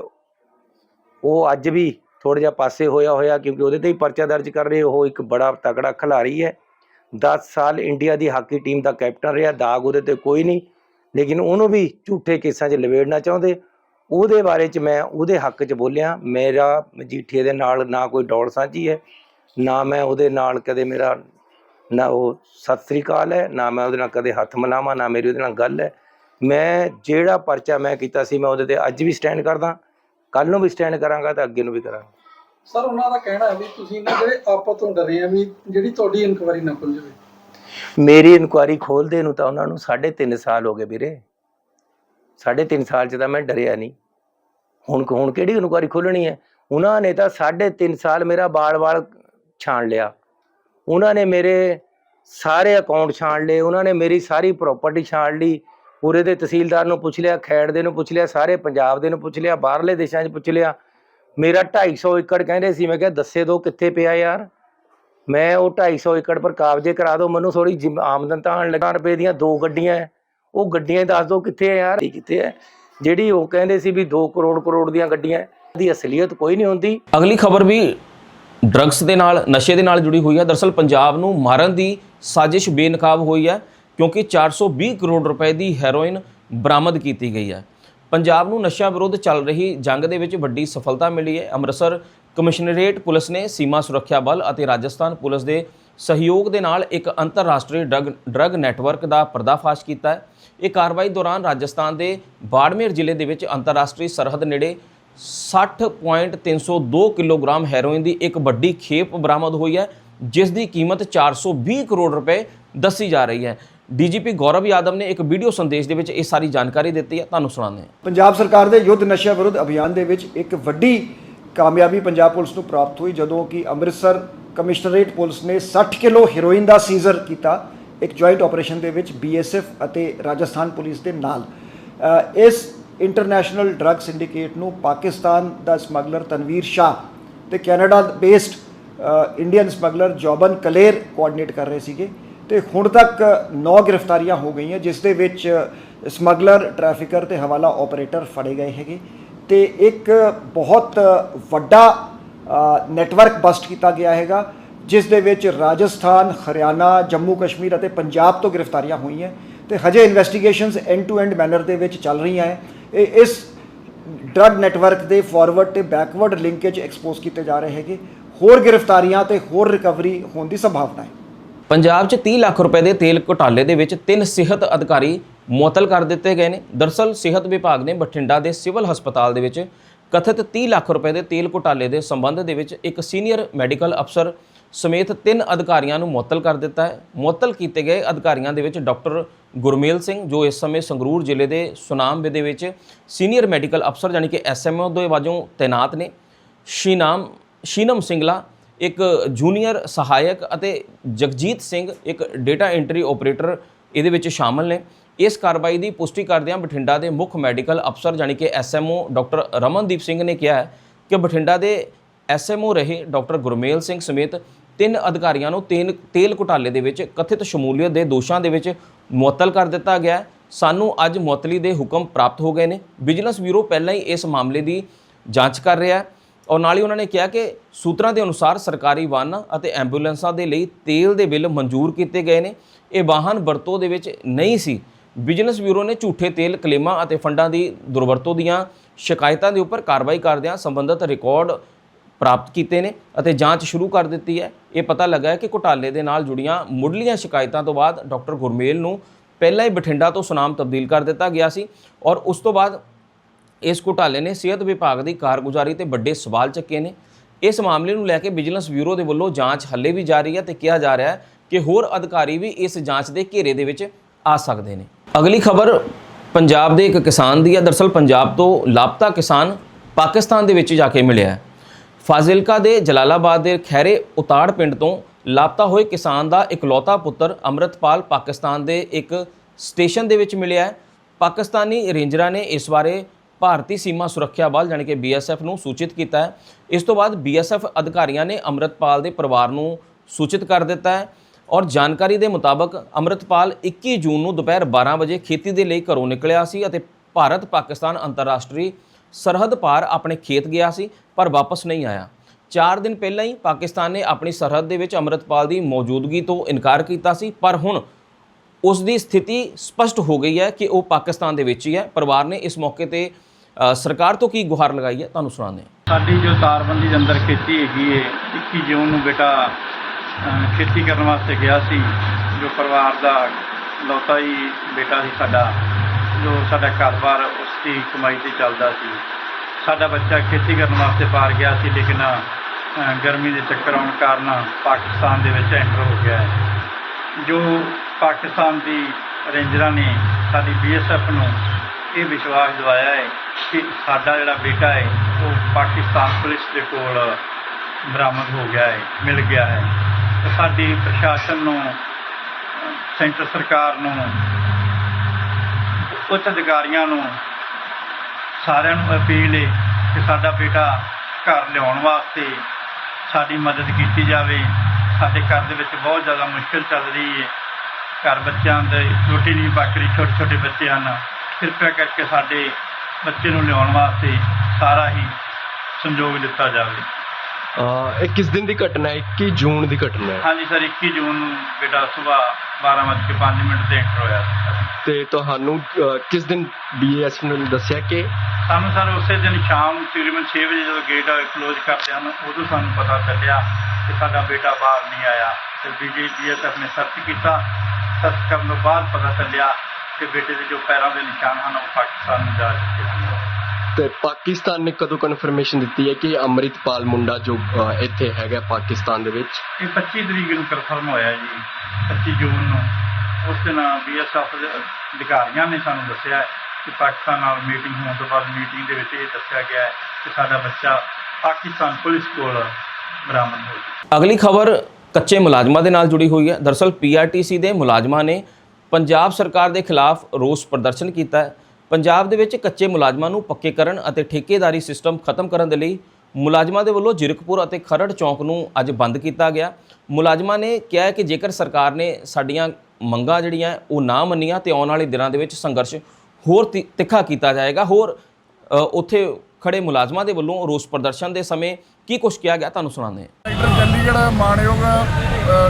ਉਹ ਅੱਜ ਵੀ ਥੋੜਾ ਜਿਹਾ ਪਾਸੇ ਹੋਇਆ ਹੋਇਆ ਕਿਉਂਕਿ ਉਹਦੇ ਤੇ ਹੀ ਪਰਚਾ ਦਰਜ ਕਰ ਰਹੇ, ਉਹ ਇੱਕ ਬੜਾ ਤਕੜਾ ਖਿਡਾਰੀ ਹੈ। 10 ਸਾਲ ਇੰਡੀਆ ਦੀ ਹਾਕੀ ਟੀਮ ਦਾ ਕੈਪਟਨ ਰਿਹਾ, ਦਾਗ ਉਹਦੇ ਤੇ ਕੋਈ ਨਹੀਂ, ਲੇਕਿਨ ਉਹਨੂੰ ਵੀ ਝੂਠੇ ਕੇਸਾਂ 'ਚ ਲਵੇੜਨਾ ਚਾਹੁੰਦੇ। ਉਹਦੇ ਬਾਰੇ 'ਚ ਮੈਂ ਉਹਦੇ ਹੱਕ 'ਚ ਬੋਲਿਆ ਮੇਰਾ ਮਜੀਠੀਏ ਦੇ ਨਾਲ ਨਾ ਕੋਈ ਦੌੜ ਸਾਂਝੀ ਹੈ ਨਾ ਮੈਂ ਉਹਦੇ ਨਾਲ ਕਦੇ ਮੇਰਾ ਨਾ ਉਹ ਸਤਿ ਸ੍ਰੀ ਅਕਾਲ ਹੈ ਨਾ ਮੈਂ ਉਹਦੇ ਨਾਲ ਕਦੇ ਹੱਥ ਮਿਲਾਵਾਂ ਨਾ ਮੇਰੀ ਉਹਦੇ ਨਾਲ ਗੱਲ ਹੈ। ਮੈਂ ਜਿਹੜਾ ਪਰਚਾ ਮੈਂ ਕੀਤਾ ਸੀ ਮੈਂ ਉਹਦੇ ਤੇ ਅੱਜ ਵੀ ਸਟੈਂਡ ਕਰਦਾ ਕੱਲ ਨੂੰ ਵੀ ਸਟੈਂਡ ਕਰਾਂਗਾ ਤੇ ਅੱਗੇ ਨੂੰ ਵੀ ਕਰਾਂਗਾ। ਸਰ ਉਹਨਾਂ ਦਾ ਕਹਿਣਾ ਹੈ ਵੀ ਤੁਸੀਂ ਨਾ ਜਿਹੜੇ ਆਪਾਂ ਤੋਂ ਡਰੇ ਆ ਵੀ ਜਿਹੜੀ ਤੁਹਾਡੀ ਇਨਕੁਆਇਰੀ ਨਾ ਖੁੱਲ ਜਾਵੇ। ਮੇਰੀ ਇਨਕੁਆਇਰੀ ਖੋਲਦੇ ਨੂੰ ਤਾਂ ਉਹਨਾਂ ਨੂੰ 3.5 ਸਾਲ ਹੋ ਗਏ ਵੀਰੇ। 3.5 ਸਾਲ ਚ ਤਾਂ ਮੈਂ ਡਰਿਆ ਨਹੀਂ। ਹੁਣ ਹੁਣ ਕਿਹੜੀ ਇਨਕੁਆਇਰੀ ਖੋਲਣੀ ਹੈ? ਉਹਨਾਂ ਨੇ ਤਾਂ 3.5 ਸਾਲ ਮੇਰਾ ਬਾਲ-ਬਾਲ ਛਾਣ ਲਿਆ। ਉਹਨਾਂ ਨੇ ਮੇਰੇ ਸਾਰੇ ਅਕਾਊਂਟ ਛਾਣ ਲਏ, ਉਹਨਾਂ ਨੇ ਮੇਰੀ ਸਾਰੀ ਪ੍ਰਾਪਰਟੀ ਛਾਣ ਲਈ। ਪੂਰੇ ਦੇ ਤਹਿਸੀਲਦਾਰ ਨੂੰ ਪੁੱਛ ਲਿਆ, ਖੈੜ ਦੇ ਨੂੰ ਪੁੱਛ ਲਿਆ, ਸਾਰੇ ਪੰਜਾਬ ਦੇ ਨੂੰ ਪੁੱਛ ਲਿਆ, ਬਾਹਰਲੇ ਦੇਸ਼ਾਂ 'ਚ ਪੁੱਛ ਲਿਆ। ਮੇਰਾ 250 ਏਕੜ ਕਹਿੰਦੇ ਸੀ, ਮੈਂ ਕਿਹਾ ਦੱਸੇ ਦੋ ਕਿੱਥੇ ਪਿਆ ਯਾਰ? ਮੈਂ ਉਹ 250 ਏਕੜ ਪਰ ਕਾਬਜ਼ੇ ਕਰਾ ਦਿਓ ਮੈਨੂੰ ਥੋੜੀ ਆਮਦਨ ਤਾਂ ਆਉਣ ਲੱਗਾ। ਰੁਪਏ ਦੀਆਂ ਦੋ ਗੱਡੀਆਂ ਹੈ। ਉਹ ਗੱਡੀਆਂ ਦੱਸ ਦਿਓ ਕਿੱਥੇ ਹੈ ਯਾਰ? ਕਿੱਥੇ ਹੈ? ਜਿਹੜੀ ਉਹ ਕਹਿੰਦੇ ਸੀ ਵੀ 2 ਕਰੋੜ ਕਰੋੜ ਦੀਆਂ ਗੱਡੀਆਂ, ਦੀ ਅਸਲੀਅਤ ਕੋਈ ਨਹੀਂ ਹੁੰਦੀ। ਅਗਲੀ ਖਬਰ ਵੀ ਡਰੱਗਸ ਦੇ ਨਾਲ, ਨਸ਼ੇ ਦੇ ਨਾਲ ਜੁੜੀ ਹੋਈ ਹੈ। ਦਰਅਸਲ ਪੰਜਾਬ ਨੂੰ ਮਾਰਨ ਦੀ ਸਾਜ਼ਿਸ਼ ਬੇਨਕਾਬ ਹੋਈ ਹੈ, ਕਿਉਂਕਿ 420 ਕਰੋੜ ਰੁਪਏ ਦੀ ਹੈਰੋਇਨ ਬਰਾਮਦ ਕੀਤੀ ਗਈ ਹੈ। ਪੰਜਾਬ ਨੂੰ ਨਸ਼ਿਆਂ ਵਿਰੁੱਧ ਚੱਲ ਰਹੀ ਜੰਗ ਦੇ ਵਿੱਚ ਵੱਡੀ ਸਫਲਤਾ ਮਿਲੀ ਹੈ। ਅੰਮ੍ਰਿਤਸਰ ਕਮਿਸ਼ਨਰੇਟ ਪੁਲਿਸ ਨੇ ਸੀਮਾ ਸੁਰੱਖਿਆ ਬਲ ਅਤੇ ਰਾਜਸਥਾਨ ਪੁਲਿਸ ਦੇ ਸਹਿਯੋਗ ਦੇ ਨਾਲ ਇੱਕ ਅੰਤਰਰਾਸ਼ਟਰੀ ਡਰੱਗ ਡਰੱਗ ਨੈਟਵਰਕ ਦਾ ਪਰਦਾਫਾਸ਼ ਕੀਤਾ ਹੈ। ਇਹ ਕਾਰਵਾਈ ਦੌਰਾਨ ਰਾਜਸਥਾਨ ਦੇ ਬਾੜਮੇਰ ਜ਼ਿਲ੍ਹੇ ਦੇ ਵਿੱਚ ਅੰਤਰਰਾਸ਼ਟਰੀ ਸਰਹੱਦ ਨੇੜੇ 60.302 ਕਿਲੋਗ੍ਰਾਮ ਹੈਰੋਇਨ ਦੀ ਇੱਕ ਵੱਡੀ ਖੇਪ ਬਰਾਮਦ ਹੋਈ ਹੈ, ਜਿਸ ਦੀ ਕੀਮਤ 420 ਕਰੋੜ ਰੁਪਏ ਦੱਸੀ ਜਾ ਰਹੀ ਹੈ। ਡੀਜੀਪੀ ਗੌਰਵ ਯਾਦਵ ਨੇ ਇੱਕ ਵੀਡੀਓ ਸੰਦੇਸ਼ ਦੇ ਵਿੱਚ ਇਹ ਸਾਰੀ ਜਾਣਕਾਰੀ ਦਿੱਤੀ ਹੈ। ਤੁਹਾਨੂੰ ਸੁਣਾਉਂਦੇ ਹਾਂ। ਪੰਜਾਬ ਸਰਕਾਰ ਦੇ ਯੁੱਧ ਨਸ਼ਾ ਵਿਰੁੱਧ ਅਭਿਆਨ ਦੇ ਵਿੱਚ ਇੱਕ ਵੱਡੀ ਕਾਮਯਾਬੀ ਪੰਜਾਬ ਪੁਲਿਸ ਨੂੰ ਪ੍ਰਾਪਤ ਹੋਈ, ਜਦੋਂ ਕਿ ਅੰਮ੍ਰਿਤਸਰ ਕਮਿਸ਼ਨਰੇਟ ਪੁਲਿਸ ਨੇ 60 ਕਿਲੋ ਹੀਰੋਇਨ ਦਾ ਸੀਜ਼ਰ ਕੀਤਾ ਇੱਕ ਜੁਆਇੰਟ ਆਪਰੇਸ਼ਨ ਦੇ ਵਿੱਚ ਬੀਐਸਐਫ ਅਤੇ ਰਾਜਸਥਾਨ ਪੁਲਿਸ ਦੇ ਨਾਲ। ਇਸ ਇੰਟਰਨੈਸ਼ਨਲ ਡਰੱਗ ਸਿੰਡੀਕੇਟ ਨੂੰ ਪਾਕਿਸਤਾਨ ਦਾ ਸਮਗਲਰ ਤਨਵੀਰ ਸ਼ਾਹ ਤੇ Canada based Indian smuggler Joban Kaler coordinate ਕਰ ਰਹੇ ਸੀਗੇ ਤੇ ਹੁਣ ਤੱਕ 9 ਗ੍ਰਿਫਤਾਰੀਆਂ ਹੋ ਗਈਆਂ, ਜਿਸ ਦੇ ਵਿੱਚ ਸਮਗਲਰ ਟ੍ਰੈਫਿਕਰ ਤੇ ਹਵਾਲਾ ਆਪਰੇਟਰ ਫੜੇ ਗਏ ਹੈਗੇ ਤੇ ਇੱਕ ਬਹੁਤ ਵੱਡਾ ਨੈਟਵਰਕ ਬਸਟ ਕੀਤਾ ਗਿਆ ਹੈਗਾ, ਜਿਸ ਦੇ ਵਿੱਚ ਰਾਜਸਥਾਨ, ਹਰਿਆਣਾ, ਜੰਮੂ ਕਸ਼ਮੀਰ ਅਤੇ ਪੰਜਾਬ ਤੋਂ ਗ੍ਰਿਫਤਾਰੀਆਂ ਹੋਈਆਂ ਤੇ ਹਜੇ investigations end to end manner ਦੇ ਵਿੱਚ ਚੱਲ ਰਹੀਆਂ ਹੈ। ਇਹ ਇਸ ਡਰੱਗ ਨੈਟਵਰਕ ਦੇ ਫਾਰਵਰਡ ਤੇ ਬੈਕਵਰਡ ਲਿੰਕੇਜ ਐਕਸਪੋਜ਼ ਕੀਤੇ ਜਾ ਰਹੇ ਹੈਗੇ। ਹੋਰ ਗ੍ਰਿਫਤਾਰੀਆਂ ਤੇ ਹੋਰ ਰਿਕਵਰੀ ਹੋਣ ਦੀ ਸੰਭਾਵਨਾ ਹੈ। ਪੰਜਾਬ 'ਚ 30 ਲੱਖ ਰੁਪਏ ਦੇ ਤੇਲ ਘੁਟਾਲੇ ਦੇ ਵਿੱਚ ਤਿੰਨ ਸਿਹਤ ਅਧਿਕਾਰੀ ਮੁਅੱਤਲ ਕਰ ਦਿੱਤੇ ਗਏ ਨੇ। ਦਰਸਲ ਸਿਹਤ ਵਿਭਾਗ ਨੇ ਬਠਿੰਡਾ ਦੇ ਸਿਵਲ ਹਸਪਤਾਲ ਦੇ ਵਿੱਚ ਕਥਿਤ 30 ਲੱਖ ਰੁਪਏ ਦੇ ਤੇਲ ਘੁਟਾਲੇ ਦੇ ਸੰਬੰਧ ਦੇ ਵਿੱਚ ਇੱਕ ਸੀਨੀਅਰ ਮੈਡੀਕਲ ਅਫਸਰ ਸਮੇਤ ਤਿੰਨ ਅਧਿਕਾਰੀਆਂ ਨੂੰ ਮੁਅੱਤਲ ਕਰ ਦਿੱਤਾ ਹੈ। ਮੁਅੱਤਲ ਕੀਤੇ ਗਏ ਅਧਿਕਾਰੀਆਂ ਦੇ ਵਿੱਚ ਡਾਕਟਰ ਗੁਰਮੇਲ ਸਿੰਘ, ਜੋ ਇਸ ਸਮੇਂ ਸੰਗਰੂਰ ਜ਼ਿਲ੍ਹੇ ਦੇ ਸੁਨਾਮ ਦੇ ਵਿੱਚ ਸੀਨੀਅਰ ਮੈਡੀਕਲ ਅਫਸਰ ਯਾਨੀ ਕਿ ਐਸਐਮਓ ਦੇ ਵਜੋਂ ਤਾਇਨਾਤ ਨੇ। ਸ਼ੀਨਾਮ, ਸ਼ੀਨਮ ਸਿੰਗਲਾ ਇੱਕ ਜੂਨੀਅਰ ਸਹਾਇਕ ਅਤੇ ਜਗਜੀਤ ਸਿੰਘ ਇੱਕ ਡੇਟਾ ਐਂਟਰੀ ਆਪਰੇਟਰ ਇਹਦੇ ਵਿੱਚ ਸ਼ਾਮਲ ਨੇ। ਇਸ ਕਾਰਵਾਈ ਦੀ ਪੁਸ਼ਟੀ ਕਰਦਿਆਂ ਬਠਿੰਡਾ ਦੇ ਮੁੱਖ ਮੈਡੀਕਲ ਅਫਸਰ ਯਾਨੀ ਕਿ ਐਸਐਮਓ ਡਾਕਟਰ ਰਮਨਦੀਪ ਸਿੰਘ ਨੇ ਕਿਹਾ ਹੈ ਕਿ ਬਠਿੰਡਾ ਦੇ ਐਸਐਮਓ ਰਹੇ ਡਾਕਟਰ ਗੁਰਮੇਲ ਸਿੰਘ ਸਮੇਤ ਤਿੰਨ ਅਧਿਕਾਰੀਆਂ ਨੂੰ ਤੇਲ ਤੇਲ ਘੁਟਾਲੇ ਦੇ ਵਿੱਚ ਕਥਿਤ ਸ਼ਮੂਲੀਅਤ ਦੇ ਦੋਸ਼ਾਂ ਦੇ ਵਿੱਚ ਮੁਅੱਤਲ ਕਰ ਦਿੱਤਾ ਗਿਆ ਸਾਨੂੰ ਅੱਜ ਮੁਅੱਤਲੀ ਦੇ ਹੁਕਮ ਪ੍ਰਾਪਤ ਹੋ ਗਏ ਨੇ। ਵਿਜੀਲੈਂਸ ਬਿਊਰੋ ਪਹਿਲਾਂ ਹੀ ਇਸ ਮਾਮਲੇ ਦੀ ਜਾਂਚ ਕਰ ਰਿਹਾ ਹੈ ਔਰ ਨਾਲ ਹੀ ਉਹਨਾਂ ਨੇ ਕਿਹਾ ਕਿ ਸੂਤਰਾਂ ਦੇ ਅਨੁਸਾਰ ਸਰਕਾਰੀ ਵਾਹਨਾਂ ਅਤੇ ਐਂਬੂਲੈਂਸਾਂ ਦੇ ਲਈ ਤੇਲ ਦੇ ਬਿੱਲ ਮਨਜ਼ੂਰ ਕੀਤੇ ਗਏ ਨੇ। ਇਹ ਵਾਹਨ ਵਰਤੋਂ ਦੇ ਵਿੱਚ ਨਹੀਂ ਸੀ। ਵਿਜੀਲੈਂਸ ਬਿਊਰੋ ਨੇ ਝੂਠੇ ਤੇਲ, ਕਲੇਮਾਂ ਅਤੇ ਫੰਡਾਂ ਦੀ ਦੁਰਵਰਤੋਂ ਦੀਆਂ ਸ਼ਿਕਾਇਤਾਂ ਦੇ ਉੱਪਰ ਕਾਰਵਾਈ ਕਰਦਿਆਂ ਸੰਬੰਧਿਤ ਰਿਕਾਰਡ ਪ੍ਰਾਪਤ ਕੀਤੇ ਨੇ ਅਤੇ ਜਾਂਚ ਸ਼ੁਰੂ ਕਰ ਦਿੱਤੀ ਹੈ। ਇਹ ਪਤਾ ਲੱਗਾ ਹੈ ਕਿ ਘੁਟਾਲੇ ਦੇ ਨਾਲ ਜੁੜੀਆਂ ਮੁੱਢਲੀਆਂ ਸ਼ਿਕਾਇਤਾਂ ਤੋਂ ਬਾਅਦ ਡਾਕਟਰ ਗੁਰਮੇਲ ਨੂੰ ਪਹਿਲਾਂ ਹੀ ਬਠਿੰਡਾ ਤੋਂ ਸੁਨਾਮ ਤਬਦੀਲ ਕਰ ਦਿੱਤਾ ਗਿਆ ਸੀ ਔਰ ਉਸ ਤੋਂ ਬਾਅਦ ਇਸ ਘੁਟਾਲੇ ਨੇ ਸਿਹਤ ਵਿਭਾਗ ਦੀ ਕਾਰਗੁਜ਼ਾਰੀ ਤੇ ਵੱਡੇ ਸਵਾਲ ਚੱਕੇ ਨੇ। ਇਸ ਮਾਮਲੇ ਨੂੰ ਲੈ ਕੇ ਵਿਜੀਲੈਂਸ ਬਿਊਰੋ ਦੇ ਵੱਲੋਂ ਜਾਂਚ ਹੱਲੇ ਵੀ ਜਾਰੀ ਹੈ ਤੇ ਕਿਹਾ ਜਾ ਰਿਹਾ ਹੈ ਕਿ ਹੋਰ ਅਧਿਕਾਰੀ ਵੀ ਇਸ ਜਾਂਚ ਦੇ ਘੇਰੇ ਦੇ ਵਿੱਚ ਆ ਸਕਦੇ ਨੇ। ਅਗਲੀ ਖਬਰ, ਪੰਜਾਬ ਦੇ ਇੱਕ ਕਿਸਾਨ ਦੀ ਹੈ। ਦਰਸਲ ਪੰਜਾਬ ਤੋਂ ਲਾਪਤਾ ਕਿਸਾਨ ਪਾਕਿਸਤਾਨ ਦੇ ਵਿੱਚ ਜਾ ਕੇ ਮਿਲਿਆ ਹੈ। ਫਾਜ਼ਿਲਕਾ ਦੇ ਜਲਾਲਾਬਾਦ ਦੇ ਖੈਰੇ ਉਤਾੜ ਪਿੰਡ ਤੋਂ ਲਾਪਤਾ ਹੋਏ ਕਿਸਾਨ ਦਾ ਇਕਲੌਤਾ ਪੁੱਤਰ ਅੰਮ੍ਰਿਤਪਾਲ ਪਾਕਿਸਤਾਨ ਦੇ ਇੱਕ ਸਟੇਸ਼ਨ ਦੇ ਵਿੱਚ ਮਿਲਿਆ ਹੈ। ਪਾਕਿਸਤਾਨੀ ਰੇਂਜਰਾਂ ਨੇ ਇਸ ਬਾਰੇ ਭਾਰਤੀ ਸੀਮਾ ਸੁਰੱਖਿਆ ਬਲ ਯਾਨੀ ਕਿ ਬੀਐਸਐਫ ਨੂੰ ਸੂਚਿਤ ਕੀਤਾ ਹੈ। ਇਸ ਤੋਂ ਬਾਅਦ ਬੀਐਸਐਫ ਅਧਿਕਾਰੀਆਂ ਨੇ ਅੰਮ੍ਰਿਤਪਾਲ ਦੇ ਪਰਿਵਾਰ ਨੂੰ ਸੂਚਿਤ ਕਰ ਦਿੱਤਾ ਹੈ। ਔਰ ਜਾਣਕਾਰੀ ਦੇ ਮੁਤਾਬਕ ਅੰਮ੍ਰਿਤਪਾਲ 21 ਜੂਨ ਨੂੰ ਦੁਪਹਿਰ 12 ਵਜੇ ਖੇਤੀ ਦੇ ਲਈ ਘਰੋਂ ਨਿਕਲਿਆ ਸੀ ਅਤੇ ਭਾਰਤ ਪਾਕਿਸਤਾਨ ਅੰਤਰਰਾਸ਼ਟਰੀ ਸਰਹੱਦ ਪਾਰ ਆਪਣੇ ਖੇਤ ਗਿਆ ਸੀ, ਪਰ ਵਾਪਸ ਨਹੀਂ ਆਇਆ। 4 ਦਿਨ ਪਹਿਲਾਂ ਹੀ ਪਾਕਿਸਤਾਨ ਨੇ ਆਪਣੀ ਸਰਹੱਦ ਦੇ ਵਿੱਚ ਅੰਮ੍ਰਿਤਪਾਲ ਦੀ ਮੌਜੂਦਗੀ ਤੋਂ ਇਨਕਾਰ ਕੀਤਾ ਸੀ, ਪਰ ਹੁਣ ਉਸ ਦੀ ਸਥਿਤੀ ਸਪਸ਼ਟ ਹੋ ਗਈ ਹੈ ਕਿ ਉਹ ਪਾਕਿਸਤਾਨ ਦੇ ਵਿੱਚ ਹੀ ਹੈ। ਪਰਿਵਾਰ ਨੇ ਇਸ ਮੌਕੇ ਤੇ ਸਰਕਾਰ ਤੋਂ ਕੀ ਗੁਹਾਰ ਲਗਾਈ ਹੈ, ਤੁਹਾਨੂੰ ਸੁਣਾਉਂਦੇ ਹਾਂ। ਸਾਡੀ ਜੋ ਤਾਰਬੰਦੀ ਦੇ ਅੰਦਰ ਖੇਤੀ ਹੈਗੀ ਹੈ 21 ਜੂਨ ਨੂੰ ਬੇਟਾ ਖੇਤੀ ਕਰਨ ਵਾਸਤੇ ਗਿਆ ਸੀ, ਜੋ ਪਰਿਵਾਰ ਦਾ ਲੌਤਾ ਹੀ ਬੇਟਾ ਸੀ ਸਾਡਾ, ਜੋ ਸਾਡਾ ਘਰ-ਬਾਰ ਉਸ ਦੀ ਕਮਾਈ ਤੇ ਚੱਲਦਾ ਸੀ। ਸਾਡਾ ਬੱਚਾ ਖੇਤੀ ਕਰਨ ਵਾਸਤੇ ਬਾਹਰ ਗਿਆ ਸੀ, ਲੇਕਿਨ ਗਰਮੀ ਦੇ ਚੱਕਰ ਆਉਣ ਕਾਰਨ ਪਾਕਿਸਤਾਨ ਦੇ ਵਿੱਚ ਐਂਟਰ ਹੋ ਗਿਆ ਹੈ। ਜੋ ਪਾਕਿਸਤਾਨ ਦੀ ਰੇਂਜਰਾਂ ਨੇ ਸਾਡੀ ਬੀਐਸਐਫ ਨੂੰ ਇਹ ਵਿਸ਼ਵਾਸ ਦਿਵਾਇਆ ਹੈ ਕਿ ਸਾਡਾ ਜਿਹੜਾ ਬੇਟਾ ਹੈ, ਉਹ ਪਾਕਿਸਤਾਨ ਪੁਲਿਸ ਦੇ ਕੋਲ ਬਰਾਮਦ ਹੋ ਗਿਆ ਹੈ, ਮਿਲ ਗਿਆ ਹੈ। ਸਾਡੀ ਪ੍ਰਸ਼ਾਸਨ ਨੂੰ, ਸੈਂਟਰ ਸਰਕਾਰ ਨੂੰ, ਉੱਚ ਅਧਿਕਾਰੀਆਂ ਨੂੰ ਸਾਰਿਆਂ ਨੂੰ ਅਪੀਲ ਹੈ ਕਿ ਸਾਡਾ ਬੇਟਾ ਘਰ ਲਿਆਉਣ ਵਾਸਤੇ ਸਾਡੀ ਮਦਦ ਕੀਤੀ ਜਾਵੇ। ਸਾਡੇ ਘਰ ਦੇ ਵਿੱਚ ਬਹੁਤ ਜ਼ਿਆਦਾ ਮੁਸ਼ਕਲ ਚੱਲ ਰਹੀ ਹੈ ਘਰ ਬੱਚਿਆਂ ਦੇ ਰੋਟੀ ਨਹੀਂ ਪੱਕ ਰਹੀ ਛੋਟੇ ਛੋਟੇ ਬੱਚੇ ਹਨ। ਕਿਰਪਾ ਕਰਕੇ ਸਾਡੇ ਬੱਚੇ ਨੂੰ ਲਿਆਉਣ ਵਾਸਤੇ ਸਾਰਾ ਹੀ ਸੰਯੋਗ ਦਿੱਤਾ ਜਾਵੇ। ਅਹ ਇਹ ਕਿਸ ਦਿਨ ਦੀ ਘਟਨਾ ਹੈ? 21 ਜੂਨ ਦੀ ਘਟਨਾ ਹੈ। ਹਾਂਜੀ ਸਰ 21 ਜੂਨ ਨੂੰ ਬੇਟਾ ਸਵੇਰ 12:05 ਮਿੰਟ ਤੇ ਐਂਟਰ ਹੋਇਆ ਸੀ। ਤੇ ਤੁਹਾਨੂੰ ਅਹ, ਕਿਸ ਦਿਨ ਬੀਐਸ ਨੇ ਦੱਸਿਆ ਕਿ? ਸਾਨੂੰ ਸਰ ਉਸੇ ਦਿਨ ਸ਼ਾਮ ਤਕਰੀਬਨ 6 ਵਜੇ ਜਦੋਂ ਗੇਟ ਕਲੋਜ਼ ਕਰਦੇ ਹਨ ਉਦੋਂ ਸਾਨੂੰ ਪਤਾ ਚੱਲਿਆ ਕਿ ਸਾਡਾ ਬੇਟਾ ਬਾਹਰ ਨਹੀਂ ਆਇਆ। ਤੇ ਬੀਜੇਪੀਐਸਐਫ ਨੇ ਸਰਚ ਕੀਤਾ। ਸਰਚ ਕਰਨ ਤੋਂ ਬਾਅਦ ਪਤਾ ਚੱਲਿਆ ਕਿ ਬੇਟੇ ਦੇ ਜੋ ਪੈਰਾਂ ਦੇ ਨਿਸ਼ਾਨ ਹਨ ਉਹ ਪਾਕਿਸਤਾਨ ਨੂੰ ਜਾ ਚੁੱਕੇ ਹਨ। ਤੇ ਪਾਕਿਸਤਾਨ ਨੇ ਕਦੋਂ ਕਨਫਰਮੇਸ਼ਨ ਦਿੱਤੀ ਹੈ ਕਿ ਅੰਮ੍ਰਿਤਪਾਲ ਮੁੰਡਾ ਜੋ ਇੱਥੇ ਹੈਗਾ ਪਾਕਿਸਤਾਨ ਦੇ ਵਿੱਚ? ਇਹ 25 ਤਰੀਕ ਨੂੰ ਕਨਫਰਮ ਹੋਇਆ ਜੀ 25 ਜੂਨ ਨੂੰ। ਉਸ ਦਿਨ ਬੀਐਸਐਫ ਦੇ ਅਧਿਕਾਰੀਆਂ ਨੇ ਸਾਨੂੰ ਦੱਸਿਆ ਕਿ ਪਾਕਿਸਤਾਨ ਨਾਲ ਮੀਟਿੰਗ ਹੋਣ ਤੋਂ ਬਾਅਦ ਮੀਟਿੰਗ ਦੇ ਵਿੱਚ ਇਹ ਦੱਸਿਆ ਗਿਆ ਹੈ ਕਿ ਸਾਡਾ ਬੱਚਾ ਪਾਕਿਸਤਾਨ ਪੁਲਿਸ ਕੋਲ ਬਰਾਮਦ ਹੋ ਗਿਆ। ਅਗਲੀ ਖਬਰ ਕੱਚੇ ਮੁਲਾਜ਼ਮਾਂ ਦੇ ਨਾਲ ਜੁੜੀ ਹੋਈ ਹੈ। ਦਰਸਲ ਪੀਆਰਟੀਸੀ ਦੇ ਮੁਲਾਜ਼ਮਾਂ ਨੇ ਪੰਜਾਬ ਸਰਕਾਰ ਦੇ ਖਿਲਾਫ ਰੋਸ ਪ੍ਰਦਰਸ਼ਨ ਕੀਤਾ ਹੈ। ਪੰਜਾਬ ਦੇ ਵਿੱਚ ਕੱਚੇ ਮੁਲਾਜ਼ਮਾਂ ਨੂੰ ਪੱਕੇ ਕਰਨ ਅਤੇ ਠੇਕੇਦਾਰੀ ਸਿਸਟਮ ਖਤਮ ਕਰਨ ਦੇ ਲਈ ਮੁਲਾਜ਼ਮਾਂ ਦੇ ਵੱਲੋਂ ਜਿਰਕਪੁਰ ਅਤੇ ਖਰੜ ਚੌਂਕ ਨੂੰ ਅੱਜ ਬੰਦ ਕੀਤਾ ਗਿਆ। ਮੁਲਾਜ਼ਮਾਂ ਨੇ ਕਿਹਾ ਕਿ ਜੇਕਰ ਸਰਕਾਰ ਨੇ ਸਾਡੀਆਂ ਮੰਗਾਂ ਜਿਹੜੀਆਂ ਉਹ ਨਾ ਮੰਨੀਆਂ, ਤੇ ਆਉਣ ਵਾਲੇ ਦਿਨਾਂ ਦੇ ਵਿੱਚ ਸੰਘਰਸ਼ ਹੋਰ ਤਿ- ਤਿੱਖਾ ਕੀਤਾ ਜਾਏਗਾ। ਹੋਰ ਉੱਥੇ ਖੜੇ ਮੁਲਾਜ਼ਮਾਂ ਦੇ ਵੱਲੋਂ ਰੋਸ ਪ੍ਰਦਰਸ਼ਨ ਦੇ ਸਮੇਂ ਕੀ ਕੁਝ ਕਿਹਾ ਗਿਆ, ਤੁਹਾਨੂੰ ਸੁਣਾਉਂਦੇ ਹਾਂ। ਚੰਡੀਗੜ੍ਹ ਮਾਨਯੋਗ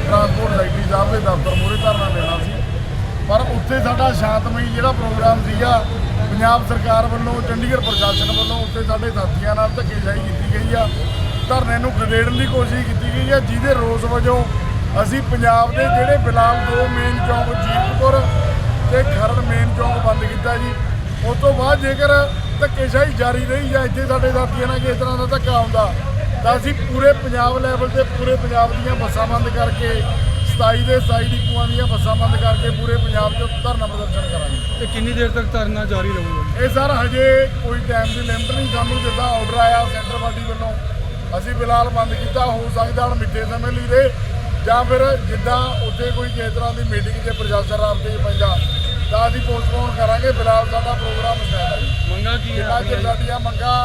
ਟਰਾਂਸਪੋਰਟ ਸੈਕਟਰੀ ਸਾਹਿਬ ਦੇ ਦਫ਼ਤਰ ਮੂਹਰੇ ਧਰਨਾ ਦੇਣਾ ਸੀ। ਪਰ ਉੱਥੇ ਸਾਡਾ ਸ਼ਾਂਤਮਈ ਜਿਹੜਾ ਪ੍ਰੋਗਰਾਮ ਸੀਗਾ ਪੰਜਾਬ ਸਰਕਾਰ ਵੱਲੋਂ, ਚੰਡੀਗੜ੍ਹ ਪ੍ਰਸ਼ਾਸਨ ਵੱਲੋਂ ਉੱਥੇ ਸਾਡੇ ਸਾਥੀਆਂ ਨਾਲ ਧੱਕੇਸ਼ਾਹੀ ਕੀਤੀ ਗਈ ਆ। ਧਰਨੇ ਨੂੰ ਖਦੇੜਨ ਦੀ ਕੋਸ਼ਿਸ਼ ਕੀਤੀ ਗਈ ਆ, ਜਿਹਦੇ ਰੋਸ ਵਜੋਂ ਅਸੀਂ ਪੰਜਾਬ ਦੇ ਜਿਹੜੇ ਫਿਲਹਾਲ ਦੋ ਮੇਨ ਚੌਂਕ ਜੀਤਪੁਰ ਤੇ ਖਰੜ ਮੇਨ ਚੌਂਕ ਬੰਦ ਕੀਤਾ ਜੀ। ਉਸ ਤੋਂ ਬਾਅਦ ਜੇਕਰ ਧੱਕੇਸ਼ਾਹੀ ਜਾਰੀ ਰਹੀ ਜਾਂ ਇੱਥੇ ਸਾਡੇ ਸਾਥੀਆਂ ਨਾਲ ਕਿਸ ਤਰ੍ਹਾਂ ਦਾ ਧੱਕਾ ਆਉਂਦਾ ਤਾਂ ਅਸੀਂ ਪੂਰੇ ਪੰਜਾਬ ਲੈਵਲ ਤੇ ਪੂਰੇ ਪੰਜਾਬ ਦੀਆਂ ਬੱਸਾਂ ਬੰਦ ਕਰਕੇ 27 ਦੇ 27 ਡਿਪੂਆਂ ਦੀਆਂ ਬੱਸਾਂ ਬੰਦ ਕਰਕੇ ਪੂਰੇ ਪੰਜਾਬ 'ਚ ਧਰਨਾ ਪ੍ਰਦਰਸ਼ਨ ਕਰਾਂਗੇ। ਤੇ ਕਿੰਨੀ ਦੇਰ ਤੱਕ ਧਰਨਾ ਜਾਰੀ ਰਹੂਗਾ? ਇਹ ਸਰ ਹਜੇ ਕੋਈ ਟਾਈਮ ਦੀ ਲਿਮਟ ਨਹੀਂ ਸਾਨੂੰ ਜਿੱਦਾਂ ਆਰਡਰ ਆਇਆ ਸੈਂਟਰ ਪਾਰਟੀ ਵੱਲੋਂ ਅਸੀਂ ਫਿਲਹਾਲ ਬੰਦ ਕੀਤਾ ਹੋ ਸਕਦਾ ਹੁਣ ਮਿੱਠੇ ਸਮੇਂ ਲਈ ਰਹੇ ਜਾਂ ਫਿਰ ਜਿੱਦਾਂ ਉੱਥੇ ਕੋਈ ਕਿਸੇ ਤਰ੍ਹਾਂ ਦੀ ਮੀਟਿੰਗ ਤੇ ਪ੍ਰਸ਼ਾਸਨ ਰਾਬਤੇ 'ਚ ਪੈਂਦਾ ਤਾਂ ਅਸੀਂ ਪੋਸਟਪੋਨ ਕਰਾਂਗੇ ਫਿਲਹਾਲ ਸਾਡਾ ਪ੍ਰੋਗਰਾਮ ਸਟਾਰਟ ਹੈ ਜੀ। ਮੰਗਾ ਕੀ ਜਿੰਨਾ ਚਿਰ ਸਾਡੀਆਂ ਮੰਗਾਂ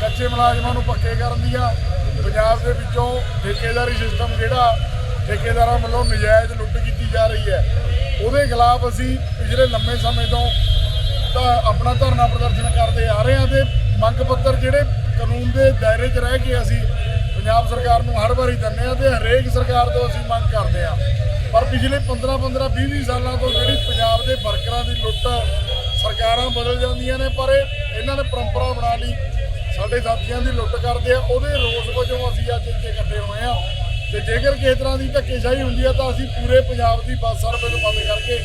ਕੱਚੇ ਮੁਲਾਜ਼ਮਾਂ ਨੂੰ ਪੱਕੇ ਕਰਨ ਦੀਆਂ ਪੰਜਾਬ ਦੇ ਵਿੱਚੋਂ ਠੇਕੇਦਾਰੀ ਸਿਸਟਮ ਜਿਹੜਾ ਠੇਕੇਦਾਰਾਂ ਵੱਲੋਂ ਨਜਾਇਜ਼ ਲੁੱਟ ਕੀਤੀ ਜਾ ਰਹੀ ਹੈ। ਉਹਦੇ ਖਿਲਾਫ ਅਸੀਂ ਪਿਛਲੇ ਲੰਮੇ ਸਮੇਂ ਤੋਂ ਤਾਂ ਆਪਣਾ ਧਰਨਾ ਪ੍ਰਦਰਸ਼ਨ ਕਰਦੇ ਆ ਰਹੇ ਹਾਂ ਤੇ ਮੰਗ ਪੱਤਰ ਜਿਹੜੇ ਕਾਨੂੰਨ ਦੇ ਦਾਇਰੇ 'ਚ ਰਹਿ ਕੇ ਅਸੀਂ ਪੰਜਾਬ ਸਰਕਾਰ ਨੂੰ ਹਰ ਵਾਰੀ ਦਿੰਦੇ ਆ ਤੇ ਹਰੇਕ ਸਰਕਾਰ ਤੋਂ ਅਸੀਂ ਮੰਗ ਕਰਦੇ ਆ ਪਰ ਪਿਛਲੇ 15 15 20 20 ਸਾਲਾਂ ਤੋਂ ਜਿਹੜੀ ਪੰਜਾਬ ਦੇ ਵਰਕਰਾਂ ਦੀ ਲੁੱਟ ਸਰਕਾਰਾਂ ਬਦਲ ਜਾਂਦੀਆਂ ਨੇ, ਪਰ ਇਹਨਾਂ ਨੇ ਪਰੰਪਰਾ ਬਣਾ ਲਈ। ਸਾਡੇ ਸਾਥੀਆਂ ਦੀ ਲੁੱਟ ਕਰਦੇ ਆ, ਉਹਦੇ ਰੋਸ ਵਜੋਂ ਅਸੀਂ ਅੱਜ ਇੱਥੇ ਇਕੱਠੇ ਹੋਏ ਆ ਤੇ ਜੇਕਰ ਕਿਸੇ ਤਰ੍ਹਾਂ ਦੀ ਧੱਕੇਸ਼ਾਹੀ ਹੁੰਦੀ ਆ ਤਾਂ ਅਸੀਂ ਪੂਰੇ ਪੰਜਾਬ ਦੀ ਬੱਸ ਸਰਵਿਸ ਬੰਦ ਕਰਕੇ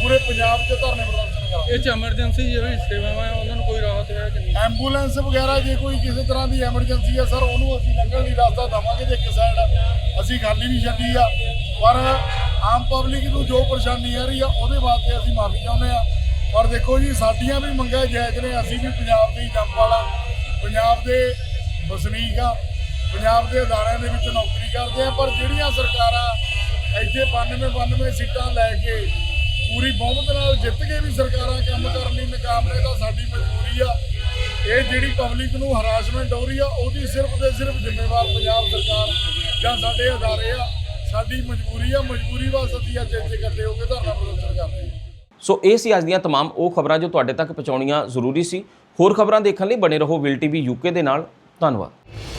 ਪੂਰੇ ਪੰਜਾਬ 'ਚ ਧਰਨੇ ਪ੍ਰਦਰਸ਼ਨ ਕਰਾਂਗੇ। ਇਹ ਚ ਐਮਰਜੈਂਸੀ ਜਿਹੜੀ ਸੇਵਾਵਾਂ ਆ ਉਹਨਾਂ ਨੂੰ ਕੋਈ ਰਾਹਤ ਹੈ ਕਿ ਨਹੀਂ? ਐਂਬੂਲੈਂਸ ਵਗੈਰਾ ਜੇ ਕੋਈ ਕਿਸੇ ਤਰ੍ਹਾਂ ਦੀ ਐਮਰਜੈਂਸੀ ਆ ਸਰ ਉਹਨੂੰ ਅਸੀਂ ਲੰਘਣ ਦੀ ਰਸਤਾ ਦੇਵਾਂਗੇ ਤੇ ਇੱਕ ਸਾਈਡ ਅਸੀਂ ਖਾਲੀ ਨਹੀਂ ਛੱਡੀ ਆ ਪਰ ਆਮ ਪਬਲਿਕ ਨੂੰ ਜੋ ਪਰੇਸ਼ਾਨੀ ਆ ਰਹੀ ਆ ਉਹਦੇ ਵਾਸਤੇ ਅਸੀਂ ਮਾਫੀ ਚਾਹੁੰਦੇ ਆ। ਪਰ ਦੇਖੋ ਜੀ ਸਾਡੀਆਂ ਵੀ ਮੰਗਾਂ ਜਾਇਜ਼ ਨੇ ਅਸੀਂ ਵੀ ਪੰਜਾਬ ਦੀ ਜੰਮ ਵਾਲਾ ਪੰਜਾਬ ਦੇ ਵਸਨੀਕ ਆ ਪੰਜਾਬ ਦੇ ਅਦਾਰਿਆਂ ਦੇ ਵਿੱਚ ਨੌਕਰੀ ਕਰਦੇ ਆ ਪਰ ਜਿਹੜੀਆਂ ਸਰਕਾਰਾਂ ਇੱਥੇ 92 92 ਸੀਟਾਂ ਲੈ ਕੇ ਪੂਰੀ ਬਹੁਮਤ ਨਾਲ ਜਿੱਤ ਕੇ ਵੀ ਸਰਕਾਰਾਂ ਕੰਮ ਕਰਨ ਲਈ ਨਾਕਾਮ ਨੇ ਤਾਂ ਸਾਡੀ ਮਜਬੂਰੀ ਆ ਇਹ ਜਿਹੜੀ ਪਬਲਿਕ ਨੂੰ ਹਰਾਸਮੈਂਟ ਹੋ ਰਹੀ ਆ ਉਹਦੀ ਸਿਰਫ ਤੇ ਸਿਰਫ ਜ਼ਿੰਮੇਵਾਰ ਪੰਜਾਬ ਸਰਕਾਰ ਜਾਂ ਸਾਡੇ ਅਦਾਰੇ ਆ ਸਾਡੀ ਮਜਬੂਰੀ ਆ ਮਜਬੂਰੀ ਵਾਸਤੇ ਅਸੀਂ ਅੱਜ ਇੱਥੇ ਇਕੱਠੇ ਹੋ ਕੇ ਧਰਨਾ ਪ੍ਰਦਰਸ਼ਨ ਕਰਦੇ ਹਾਂ ਸੋ ਇਹ ਸੀ ਅੱਜ ਦੀਆਂ तमाम ਉਹ ਖਬਰਾਂ ਜੋ ਤੁਹਾਡੇ ਤੱਕ ਪਹੁੰਚਾਉਣੀਆਂ ਜ਼ਰੂਰੀ ਸੀ ਹੋਰ ਖਬਰਾਂ ਦੇਖਣ ਲਈ ਬਣੇ ਰਹੋ ਵਿਲ ਟੀਵੀ ਯੂਕੇ ਦੇ ਨਾਲ ਧੰਨਵਾਦ